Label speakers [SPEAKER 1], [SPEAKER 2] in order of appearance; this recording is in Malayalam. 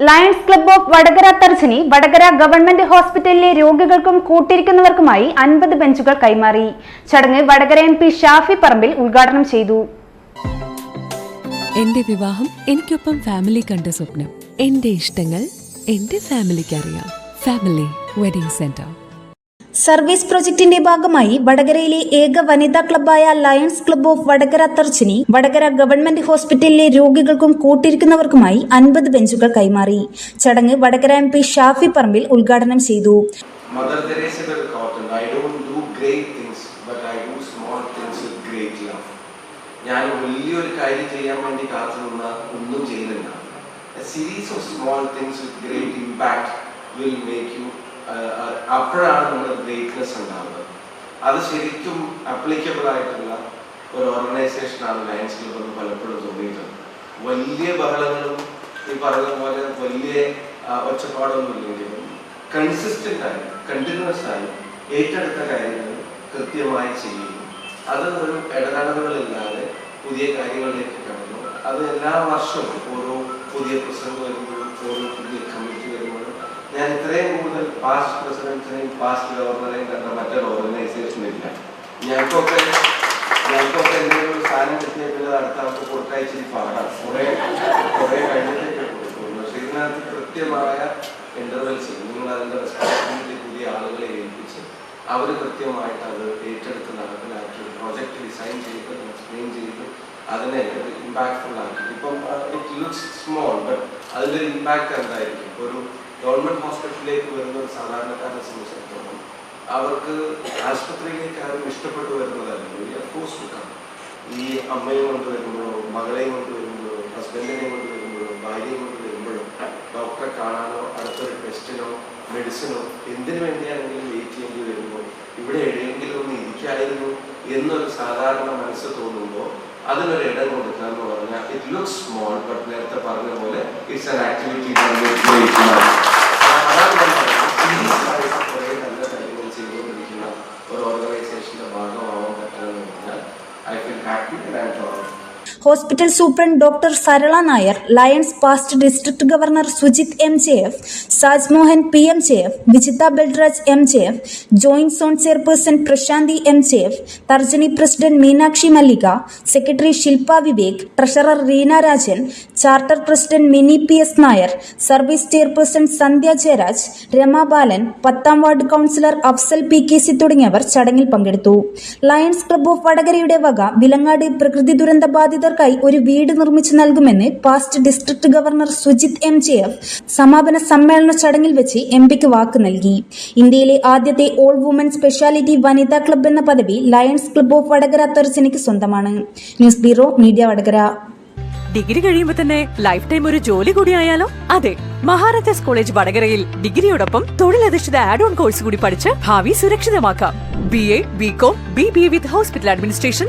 [SPEAKER 1] Lions club of Vadakara Tarjani Vadakara government ഹോസ്പിറ്റലിലെ രോഗികൾക്കും കൂട്ടിരിക്കുന്നവർക്കുമായി അൻപത് ബെഞ്ചുകൾ കൈമാറി. ചടങ്ങ് വടകര എം പി ഷാഫി പറമ്പിൽ ഉദ്ഘാടനം ചെയ്തു.
[SPEAKER 2] എന്റെ വിവാഹം എനിക്കൊപ്പം ഫാമിലി കണ്ട സ്വപ്നം. എന്റെ ഇഷ്ടങ്ങൾ എന്റെ ഫാമിലിക്ക് അറിയാം. ഫാമിലി വെഡിങ് സെന്റർ
[SPEAKER 3] സർവീസ് പ്രൊജക്ടിന്റെ ഭാഗമായി വടകരയിലെ ഏക വനിതാ ക്ലബ്ബായ Lions club of Vadakara Tarjani Vadakara government ഹോസ്പിറ്റലിലെ രോഗികൾക്കും കൂട്ടിരിക്കുന്നവർക്കുമായി അൻപത് ബെഞ്ചുകൾ കൈമാറി. ചടങ്ങ് വടകര എം പി ഷാഫി പറമ്പിൽ ഉദ്ഘാടനം ചെയ്തു.
[SPEAKER 4] തെരേസയുടെ ഒരു കോട്ടുണ്ട് I don't do great things but I do small things with great love ഞാൻ വലിയൊരു കാര്യം ചെയ്യാൻ വേണ്ടി കാത്തു നിന്ന ഒന്നും ചെയ്യുന്നില്ല series of small things with great impact will make you അപ്പോഴാണ് നമ്മുടെ ഗ്രേറ്റ്നെസ് ഉണ്ടാവുന്നത്. അത് ശരിക്കും അപ്ലിക്കബിൾ ആയിട്ടുള്ള ഒരു ഓർഗനൈസേഷനാണ് ലയൻസ് ക്ലബ് എന്ന് പലപ്പോഴും തോന്നിയിട്ടുണ്ട്. വലിയ ബഹളങ്ങളും ഈ പറഞ്ഞ പോലെ വലിയ ഒച്ചപ്പാടൊന്നും ഇല്ലെങ്കിലും കൺസിസ്റ്റന്റ് ആയി കണ്ടിന്യൂസ് ആയി ഏറ്റെടുത്ത കാര്യങ്ങൾ കൃത്യമായി ചെയ്യുന്നു. അത് ഒരു ഇടതടവുകളില്ലാതെ പുതിയ കാര്യങ്ങളിലേക്ക് കടന്നു. അത് എല്ലാ വർഷവും ഓരോ പുതിയ പ്രസംഗം വരുമ്പോഴും ഓരോ പുതിയ കമ്മിറ്റി വരുമ്പോഴും ഞാൻ ഇത്രയും പാസ്റ്റ് പ്രസിഡന്റിനെയും പാസ്റ്റ് ഗവർണറെയും കണ്ട മറ്റൊരു ഓർഗനൈസേഷൻ ഇല്ല. ഞങ്ങൾക്കൊക്കെ ഞങ്ങൾക്കൊക്കെ എന്തെങ്കിലും ഒരു സാധനം കിട്ടിയാൽ പിന്നെ അടുത്ത ആൾക്ക് കൊടുത്തയച്ചിരി പാടാം. കുറെ കുറെ കഴിഞ്ഞിട്ടൊക്കെ കൊടുക്കുള്ളൂ പക്ഷെ ഇതിനകത്ത് കൃത്യമായ ഇന്റർവെൽസ് നിങ്ങൾ അതിന്റെ റെസ്പോൺസിബിലിറ്റി പുതിയ ആളുകളെ ഏൽപ്പിച്ച് അവർ കൃത്യമായിട്ട് അത് ഏറ്റെടുത്ത് നടപ്പിലാക്കി പ്രൊജക്ട് ഡിസൈൻ ചെയ്ത് എക്സ്പ്ലെയിൻ ചെയ്ത് അതിനെ ഇമ്പാക്ട്ഫുൾ ആക്കി. ഇപ്പം ഇറ്റ് ലുക്സ് സ്മോൾ ബട്ട് അതിന്റെ ഇമ്പാക്ട് എന്തായിരിക്കും? ഒരു ഗവൺമെന്റ് ഹോസ്പിറ്റലിലേക്ക് വരുന്ന ഒരു സാധാരണക്കാരനെ സംബന്ധിച്ചിടത്തോളം അവർക്ക് ആശുപത്രിയിലേക്ക് ആരും ഇഷ്ടപ്പെട്ടു വരുന്നതായിരുന്നു ഈ അമ്മയും കൊണ്ട് വരുമ്പോഴോ മകളെയും കൊണ്ട് വരുമ്പോഴോ ഹസ്ബൻഡിനെയും കൊണ്ട് വരുമ്പോഴോ ഭാര്യയും കൊണ്ട് വരുമ്പോഴോ ഡോക്ടറെ കാണാനോ അടുത്തൊരു ടെസ്റ്റിനോ മെഡിസിനോ എന്തിനു വേണ്ടിയാണെങ്കിലും വെയിറ്റ് ചെയ്യേണ്ടി വരുമ്പോൾ ഇവിടെ എവിടെയെങ്കിലും ഒന്ന് ഇരിക്കായിരുന്നു എന്നൊരു സാധാരണ മനസ്സ് തോന്നുമ്പോൾ അതിനൊരു ഇടം കൊടുക്കുക എന്ന് ഇറ്റ് ലുക്സ് സ്മോൾ ബട്ട് നേരത്തെ പറഞ്ഞ പോലെ ഇറ്റ്സ് ആൻ ആക്ടിവിറ്റി അതാണ് ഞാൻ പറയുന്നത് സീരിയസ് ആയിട്ട് കുറേ നല്ല കാര്യങ്ങൾ ചെയ്തുകൊണ്ടിരിക്കുന്ന ഒരു ഓർഗനൈസേഷന്റെ ഭാഗമാവാൻ പറ്റുമെന്ന് പറഞ്ഞാൽ I feel happy and I am
[SPEAKER 3] hospital superintendent doctor Sarala Nair Lions past district governor Sujith M J F Saj Mohan P M J F Vijitha Balraj M J F joint zone chairperson Prashanthi M J F Tarjani president Meenakshi Mallika secretary Shilpa Vivek treasurer Reena Rajan charter president Mini P S Nair service chairperson Sandhya Jayaraj Ramabalan പത്താം ward councillor Afsal P K C തുടങ്ങിയവർ ചടങ്ങിൽ പങ്കെടുത്തു. ലയൺസ് ക്ലബ് ഓഫ് വടകരയുടെ വക വിലങ്ങാട് പ്രകൃതി ദുരന്ത ബാധിതർക്കായി ഒരു വീട് നിർമ്മിച്ചു നൽകുമെന്ന് past district governor Sujith M J F സമാപന സമ്മേളന ചടങ്ങിൽ വെച്ച് എം പിക്ക് വാക്ക് നൽകി. ഇന്ത്യയിലെ ആദ്യത്തെ ഓൾ വുമൻ സ്പെഷ്യാലിറ്റി വനിതാ ക്ലബ്ബ് എന്ന പദവി ലയൺസ് ക്ലബ്ബ് ഓഫ് വടകര തെർച്ചനയ്ക്ക് സ്വന്തമാണ്. News bureau media Vadakara.
[SPEAKER 5] Degree കഴിയുമ്പോൾ തന്നെ ലൈഫ് ടൈം ഒരു ജോലി കൂടി ആയാലോ? അതെ മഹാരാജാസ് കോളേജ് വടകരയിൽ ഡിഗ്രിയോടൊപ്പം തൊഴിലധിഷ്ഠിത ആഡ് ഓൺ കോഴ്സ് കൂടി പഠിച്ച് ഭാവി സുരക്ഷിതമാക്കാം. B A B com B B with hospital administration